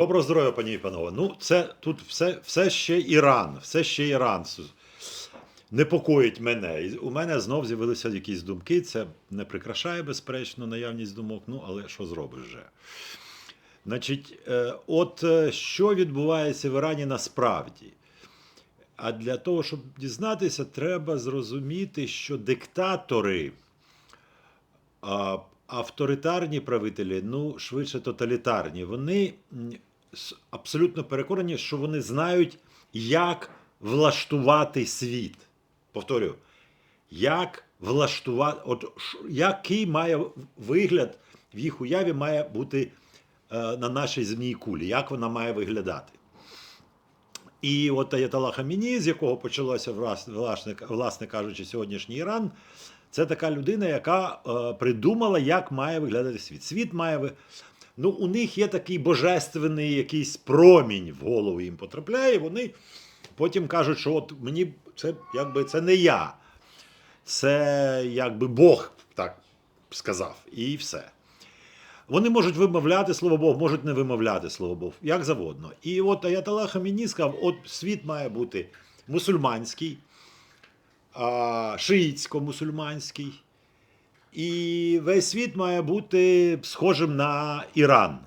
Доброго здоров'я, пані і панове. Ну, це тут все, все ще Іран, все ще Іран непокоїть мене. І у мене знов з'явилися якісь думки. Це не прикрашає, безперечно, наявність думок, ну але що зробиш вже? Значить, е, от е, що відбувається в Ірані насправді? А для того, щоб дізнатися, треба зрозуміти, що диктатори, авторитарні правителі, ну, швидше тоталітарні, вони абсолютно переконані, що вони знають, як влаштувати світ. Повторюю, як влаштувати, от який має вигляд в їх уяві має бути е, на нашій земній кулі, як вона має виглядати. І от Аятолла Хаміні, з якого почалося власне, власне кажучи, сьогоднішній Іран, це така людина, яка е, придумала, як має виглядати світ. Світ має ну, у них є такий божественний якийсь промінь в голову їм потрапляє. Вони потім кажуть, що от мені це якби це не я, це якби Бог так сказав, і все. Вони можуть вимовляти слово Бог, можуть не вимовляти слово Бог, як завгодно. І от Аятолла Хаміні сказав, от світ має бути мусульманський, шиїцько-мусульманський, і весь світ має бути схожим на Іран.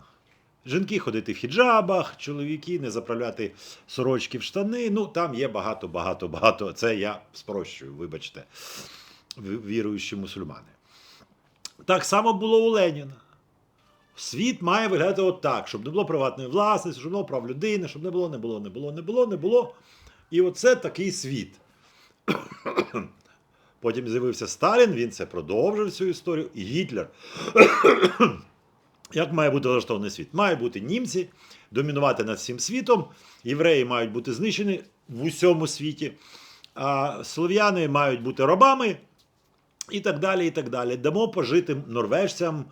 Жінки ходити в хіджабах, чоловіки не заправляти сорочки в штани. Ну, там є багато, багато, багато. Це я спрощую, вибачте, віруючі мусульмани. Так само було у Леніна. Світ має виглядати отак, щоб не було приватної власності, щоб не було прав людини, щоб не було, не було, не було, не було, не було. І оце такий світ. Потім з'явився Сталін, він це продовжив цю історію, і Гітлер. Як має бути влаштований світ? Має бути німці домінувати над всім світом, євреї мають бути знищені в усьому світі, а слов'яни мають бути рабами, і так далі. і так далі. Дамо пожити норвежцям,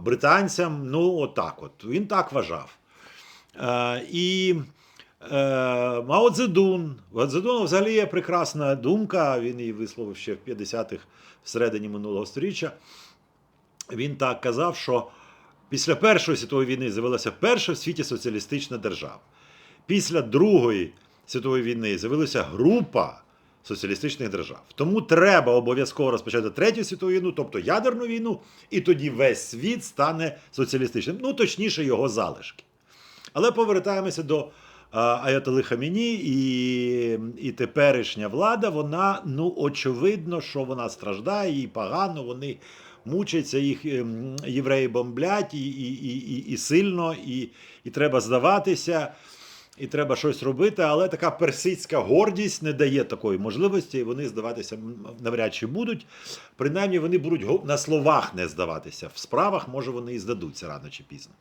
британцям. Ну, отак от. Він так вважав. І Мао Цзедун. У Цзедуна взагалі є прекрасна думка, він її висловив ще в 50-х всередині минулого століття. Він так казав, що після Першої світової війни з'явилася перша в світі соціалістична держава. Після Другої світової війни з'явилася група соціалістичних держав. Тому треба обов'язково розпочати третю світову війну, тобто ядерну війну, і тоді весь світ стане соціалістичним. Ну, точніше, його залишки. Але повертаємося до а, Аятоли Хаміні і, і теперішня влада, вона, ну, очевидно, що вона страждає, їй погано, вони мучаться, їх ем, євреї бомблять і, і, і, і, і сильно, і, і треба здаватися, і треба щось робити. Але така персидська гордість не дає такої можливості, і вони здаватися навряд чи будуть. Принаймні, вони будуть на словах не здаватися. В справах, може, вони і здадуться рано чи пізно.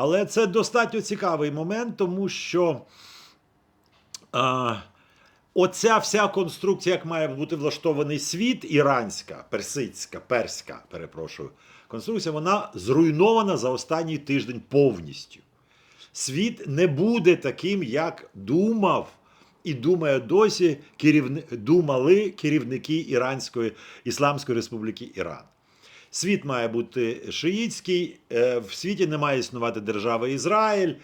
Але це достатньо цікавий момент, тому що а, оця вся конструкція, як має бути влаштований світ, іранська, персидська, перська, перепрошую, конструкція, вона зруйнована за останній тиждень повністю. Світ не буде таким, як думав. І думає досі керівни... думали керівники Іранської Ісламської Республіки Іран. Світ має бути шиїцький, е, в світі не має існувати держава Ізраїль,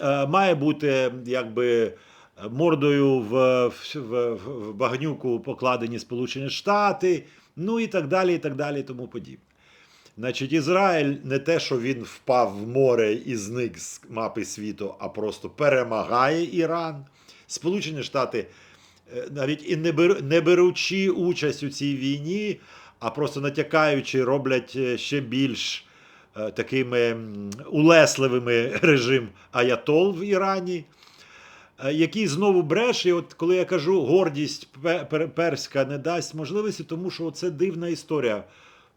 е, має бути якби мордою в, в, в, багнюку покладені Сполучені Штати, ну і так далі, і так далі, і тому подібне. Значить, Ізраїль не те, що він впав в море і зник з мапи світу, а просто перемагає Іран. Сполучені Штати е, навіть і не беручи участь у цій війні, а просто натякаючи, роблять е, ще більш е, такими улесливими режим Аятол в Ірані, е, який знову бреше. І от коли я кажу, гордість перська не дасть можливості, тому що це дивна історія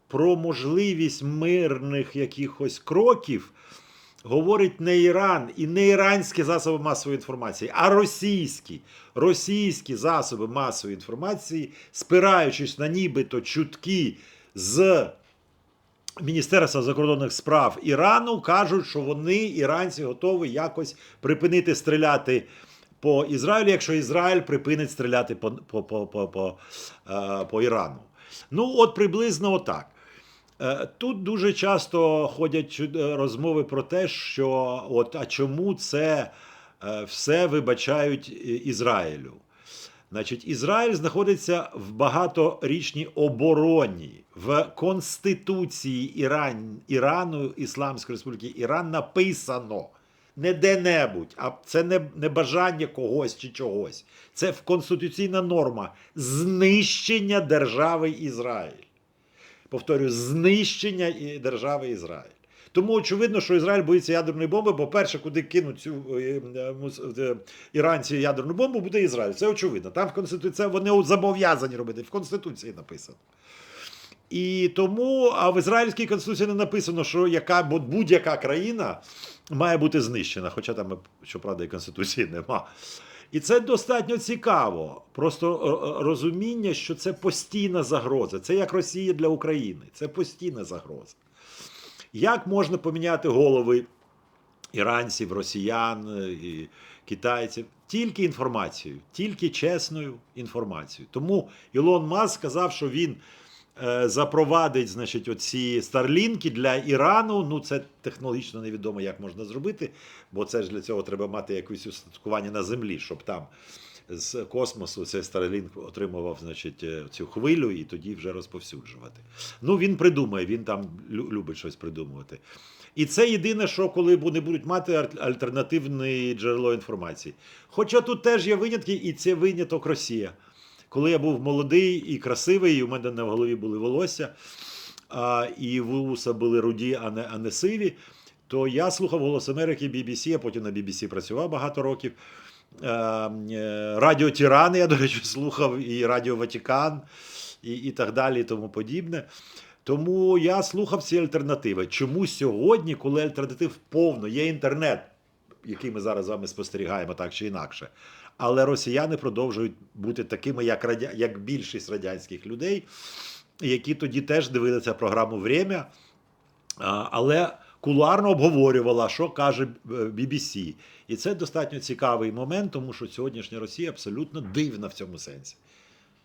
про можливість мирних якихось кроків. Говорить не Іран і не іранські засоби масової інформації, а російські, російські засоби масової інформації, спираючись на нібито чутки з Міністерства закордонних справ Ірану, кажуть, що вони, іранці, готові якось припинити стріляти по Ізраїлю, якщо Ізраїль припинить стріляти по, по, по, по, по, е, по Ірану. Ну, от приблизно отак. Е, Тут дуже часто ходять е, розмови про те, що от а чому це е, все вибачають Ізраїлю. Значить, Ізраїль знаходиться в багаторічній обороні. В Конституції Іран, Ірану, Ісламської Республіки Іран написано не де-небудь, а це не, не бажання когось чи чогось. Це в конституційна норма знищення держави Ізраїль. Повторюю, знищення держави Ізраїль. Тому очевидно, що Ізраїль боїться ядерної бомби, бо перше, куди кинуть цю е, е, е, іранці ядерну бомбу, буде Ізраїль. Це очевидно. Там в Конституції вони зобов'язані робити. В Конституції написано. І тому, а в ізраїльській конституції не написано, що яка будь-яка країна має бути знищена, хоча там, щоправда, і конституції нема. І це достатньо цікаво. Просто е, е, розуміння, що це постійна загроза. Це як Росія для України. Це постійна загроза. Як можна поміняти голови іранців, росіян, е, і китайців? Тільки інформацією, тільки чесною інформацією. Тому Ілон Маск сказав, що він запровадить значить, оці старлінки для Ірану. Ну, це технологічно невідомо, як можна зробити, бо це ж для цього треба мати якесь устаткування на землі, щоб там з космосу цей Starlink отримував значить, е, цю хвилю і тоді вже розповсюджувати. Ну, він придумає, він там любить щось придумувати. І це єдине, що коли вони будуть мати альтернативне джерело інформації. Хоча тут теж є винятки, і це виняток Росія. Коли я був молодий і красивий, і у мене на голові були волосся, а, і вуса були руді, а не, а не сиві, то я слухав Голос Америки, BBC, а потім на BBC працював багато років. Е, Радіо Тірани, я, до речі, слухав, і Радіо Ватикан, і, і так далі, і тому подібне. Тому я слухав ці альтернативи. Чому сьогодні, коли альтернатив повно, є інтернет, який ми зараз з вами спостерігаємо так чи інакше, але росіяни продовжують бути такими, як, радя... як більшість радянських людей, які тоді теж дивилися програму Время, але кулуарно обговорювала, що каже е, BBC. І це достатньо цікавий момент, тому що сьогоднішня Росія абсолютно дивна в цьому сенсі.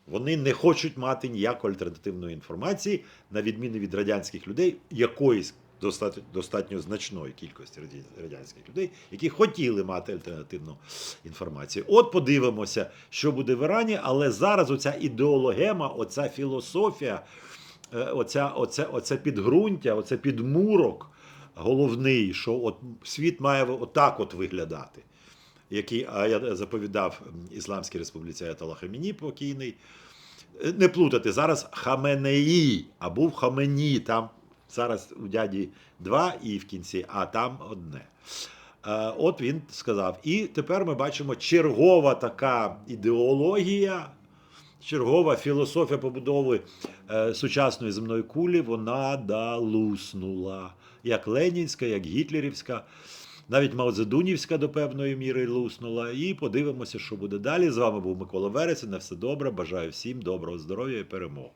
Вони не хочуть мати ніякої альтернативної інформації, на відміну від радянських людей, якоїсь достатньо, достатньо значної кількості радянських людей, які хотіли мати альтернативну інформацію. От подивимося, що буде в Ірані, але зараз оця ідеологема, оця філософія, е, оця, оце, оце підґрунтя, оце підмурок головний, що от світ має отак от виглядати який а я заповідав Ісламській республіці Аятолла Хаміні покійний. Е, Не плутати, зараз Хаменеї, а був Хамені, там зараз у дяді два і в кінці, а там одне. Е, От він сказав. І тепер ми бачимо чергова така ідеологія, чергова філософія побудови е, сучасної земної кулі, вона да луснула. Як Ленінська, як Гітлерівська. Навіть Маозедунівська до певної міри луснула. І подивимося, що буде далі. З вами був Микола Верець. На все добре. Бажаю всім доброго здоров'я і перемог.